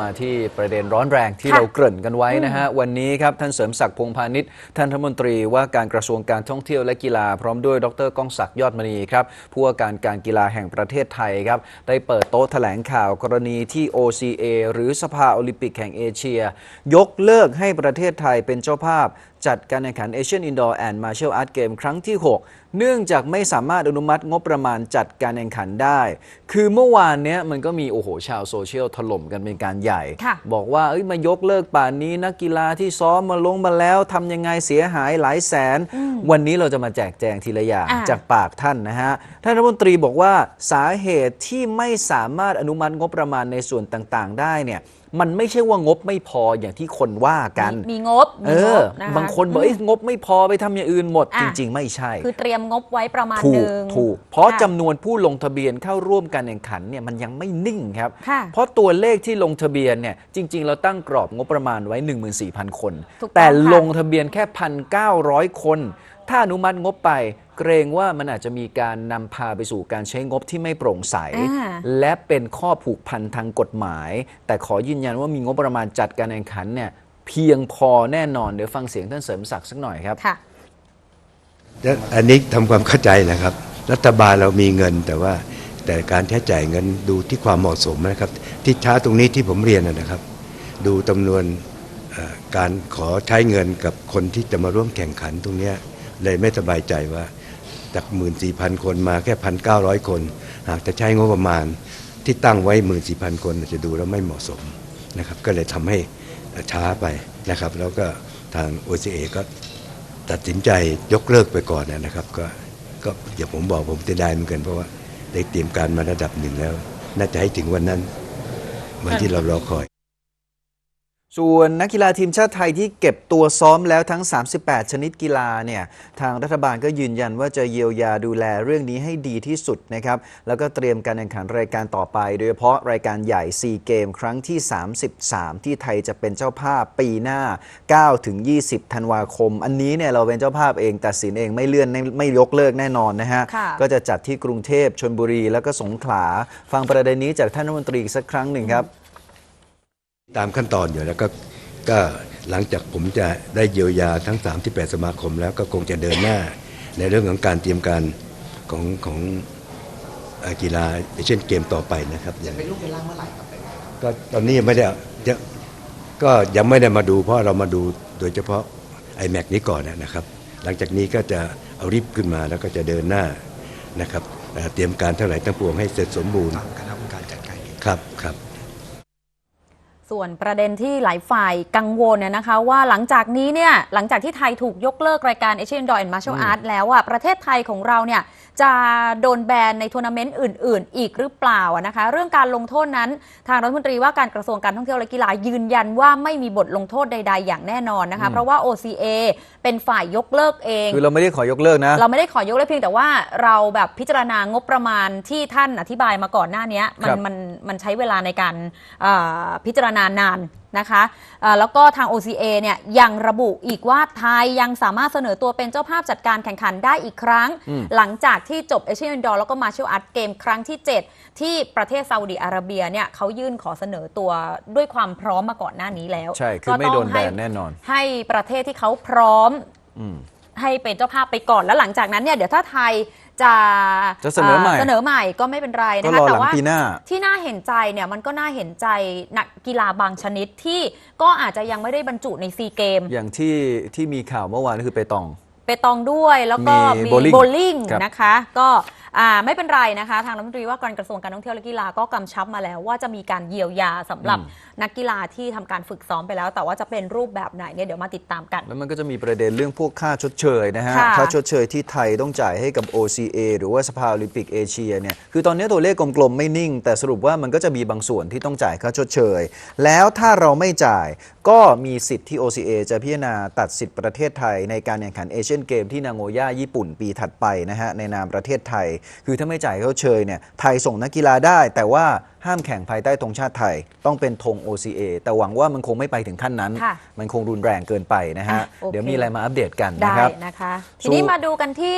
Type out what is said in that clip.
มาที่ประเด็นร้อนแรงที่ค่ะเราเกริ่นกันไว้นะฮะ วันนี้ครับ ท่านเสริมศักดิ์พงษ์พาณิชย์ท่านรัฐมนตรีว่าการกระทรวงการท่องเที่ยวและกีฬาพร้อมด้วยดรก้องศักดิ์ยอดมณีครับผู้ว่าการการกีฬาแห่งประเทศไทยครับ ได้เปิดโต๊ะแถลงข่าวกรณีที่ OCA หรือสภาโอลิมปิกแห่งเอเชีย ยกเลิกให้ประเทศไทยเป็นเจ้าภาพ จัดการแข่งขัน Asian Indoor and Martial Art Game ครั้งที่ 6 เนื่องจากไม่สามารถอนุมัติงบประมาณจัดการแข่งขันได้ คือเมื่อวานเนี้ยมันก็มีโอ้โหชาวโซเชียลถล่มกันเป็นการใหญ่ ค่ะบอกว่าเอ้ยมายกเลิกป่านนี้นักกีฬาที่ซ้อมมาลงมาแล้วทำยังไงเสียหายหลายแสน วันนี้เราจะมาแจกแจงทีละอย่างอ่า จากปากท่านนะฮะ ท่านรัฐมนตรีบอกว่าสาเหตุที่ไม่สามารถอนุมัติงบประมาณในส่วนต่างๆ ได้เนี่ย มันไม่ใช่ว่างบไม่พออย่างที่คนว่ากัน มีมีงบเอมีงอบนะคะบางคนบอกอืมเอ้ยงบไม่พอไปทำอย่างอื่นหมดอะจริง ๆ ไม่ใช่ คือเตรียมงบไว้ประมาณถูหกนึ่งถูก เพราะค่จำนวนผู้ลงทะเบียนเข้าร่วมการแข่งขันเนี่ยมันยังไม่นิ่งครับค่ะเพราะตัวเลขที่ลงทะเบียนเนี่ยจริง ๆ เราตั้งกรอบงบประมาณไว้ 14,000 คนถูกต้องแต่ค่ะลงทะเบียนแค่ 1,900 คน ถ้าอนุมัติงบไป เกรงว่ามันอาจจะมีการนำพาไปสู่การใช้งบที่ไม่โปร่งใส อ่า และเป็นข้อผูกพันทางกฎหมาย แต่ขอยืนยันว่ามีงบประมาณจัดการแข่งขันเนี่ยเพียงพอแน่นอน เดี๋ยวฟังเสียงท่านเสริมศักดิ์สักหน่อยครับ ค่ะแล้วอันนี้ทำความเข้าใจนะครับ รัฐบาลเรามีเงินแต่ว่าแต่การใช้จ่ายเงินดูที่ความเหมาะสมนะครับ ที่ช้าตรงนี้ที่ผมเรียนนะนะครับ ดูจำนวนเอ่อการขอใช้เงินกับคนที่จะมาร่วมแข่งขันตรงเนี้ย เลยไม่สบายใจว่าจากหมื่นสี่พันคนมาแค่พันเก้าร้อยคน หากจะใช้งบประมาณที่ตั้งไว้หมื่นสี่พันคนจะดูแล้วไม่เหมาะสมนะครับ ก็เลยทำให้ช้าไปนะครับ แล้วก็ทาง OCA ก็ตัดสินใจยกเลิกไปก่อนนะครับ ก็ก็อย่าผมบอกผมจะได้เหมือนกันเพราะว่าได้เตรียมการมาระดับหนึ่งแล้ว น่าจะให้ถึงวันนั้น วันที่เรารอคอย ส่วนนักกีฬาทีมชาติไทยที่เก็บตัวซ้อมแล้วทั้ง 38 ชนิดกีฬาเนี่ยทางรัฐบาลก็ยืนยันว่าจะเยียวยาดูแลเรื่องนี้ให้ดีที่สุดนะครับแล้วก็เตรียมการแข่งขันรายการต่อไป โดยเฉพาะรายการใหญ่ 4 เกมครั้งที่ 33 ที่ไทยจะเป็นเจ้าภาพปีหน้า 9 ถึง 20 ธันวาคม อันนี้เนี่ยเราเป็นเจ้าภาพเองตัดสินเองไม่เลื่อนไม่ไม่ยกเลิกแน่นอนนะฮะค่ะก็จะจัดที่กรุงเทพชนบุรี แล้วก็สงขลาฟังประเด็นนี้จากท่านรัฐมนตรีอีกสักครั้งหนึ่งครับ ตามขั้นตอนอยู่แล้วก็ก็หลังจากผมจะได้เยียวยาทั้ง 38 สมาคม แล้วก็คงจะเดินหน้าในเรื่องของการเตรียมการของของเอ่อกีฬาเช่นเกมต่อไปนะครับอย่างเป็นลูกเป็นล่างเมื่อไหร่ครับก็ตอนนี้ยังไม่ได้จะก็ยังไม่ได้มาดูเพราะเรามาดูโดยเฉพาะ iMac นี้ก่อนนะครับ หลังจากนี้ก็จะเอารีบขึ้นมาแล้วก็จะเดินหน้านะครับเอ่อเตรียมการเท่าไหร่ทั้งปวงให้เสร็จสมบูรณ์คณะกรรมการจัดการครับครับ ส่วนประเด็นที่หลายฝ่ายกังวลเนี่ยนะคะ ว่าหลังจากนี้เนี่ยหลังจากที่ไทยถูกยกเลิกรายการ Asian Indoor and Martial Arts แล้วอะประเทศไทยของเราเนี่ยจะโดนแบนในทัวร์นาเมนต์อื่น ๆ อีกหรือเปล่าอะนะคะ เรื่องการลงโทษนั้น ทางรัฐมนตรีว่าการกระทรวงการท่องเที่ยวและกีฬายืนยันว่าไม่มีบทลงโทษใด ๆ อย่างแน่นอนนะคะเพราะว่า OCA เป็นฝ่ายยกเลิกเองคือเราไม่ได้ขอยกเลิกนะ เราไม่ได้ขอยกเลิกเพียงแต่ว่าเราแบบพิจารณางบประมาณที่ท่านอธิบายมาก่อนหน้านี้มัครันบมันมันใช้เวลาในการเอ่อพิจารณานานนะคะเอ่อแล้วก็ทาง OCA เนี่ยยังระบุอีกว่าไทยยังสามารถเสนอตัวเป็นเจ้าภาพจัดการแข่งขันได้อีกครั้ง หลังจากที่จบเอเชียนดอร์แล้วก็มาเชลอาร์ตเกมครั้งที่ 7 ที่ประเทศซาอุดิอาระเบียเนี่ยเขายื่นขอเสนอตัวด้วยความพร้อมมาก่อนหน้านี้แล้ว ใช่ คือไม่โดนแบนแน่นอน ให้ประเทศที่เขาพร้อมอืมให้เป็นเจ้าภาพไปก่อนแล้วหลังจากนั้นเนี่ยเดี๋ยวถ้าไทย จะจะเสนอใหม่เสนอใหม่ก็ไม่เป็นไรก็นะคะรอแต่หลังว่าปีหน้าที่น่าเห็นใจเนี่ยมันก็น่าเห็นใจนักกีฬาบางชนิดที่ก็อาจจะยังไม่ได้บรรจุในซีเกมอย่างที่ที่มีข่าวเมื่อวานก็คือไปตอง เปตองด้วยแล้วก็มีมี bowling โบลิ่งครับ นะคะ ก็อ่าไม่เป็นไรนะคะ ทางรัฐมนตรีว่าการกระทรวงการท่องเที่ยวและกีฬาก็กำชับมาแล้ว ว่าจะมีการเยียวยาสำหรับนักกีฬาที่ทำการฝึกซ้อมไปแล้ว แต่ว่าจะเป็นรูปแบบไหนเนี่ยเดี๋ยวมาติดตามกัน แล้วมันก็จะมีประเด็นเรื่องพวกค่าชดเชยนะฮะ ค่ะค่าชดเชยที่ไทยต้องจ่ายให้กับ OCA หรือว่าสภาโอลิมปิกเอเชียเนี่ย คือตอนนี้ตัวเลขกลมๆ ไม่นิ่ง แต่สรุปว่ามันก็จะมีบางส่วนที่ต้องจ่ายค่าชดเชย แล้วถ้าเราไม่จ่ายก็มีสิทธิ์ที่ OCA จะพิจารณาตัดสิทธิ์ประเทศไทยในการแข่งขันเอเชียนเกมที่นางโงย่าญี่ปุ่นปีถัดไปนะฮะในนามประเทศไทย คือถ้าไม่จ่ายค่าชดเชยเนี่ยไทยส่งนักกีฬาได้ แต่ว่าห้ามแข่งภายใต้ธงชาติไทย ต้องเป็นธง OCA แต่หวังว่ามันคงไม่ไปถึงขั้นนั้น ค่ะมันคงรุนแรงเกินไปนะฮะ อะโอเค เดี๋ยวมีอะไรมาอัปเดตกันได้นะครับ นะคะ ทีสู้นี้มาดูกันที่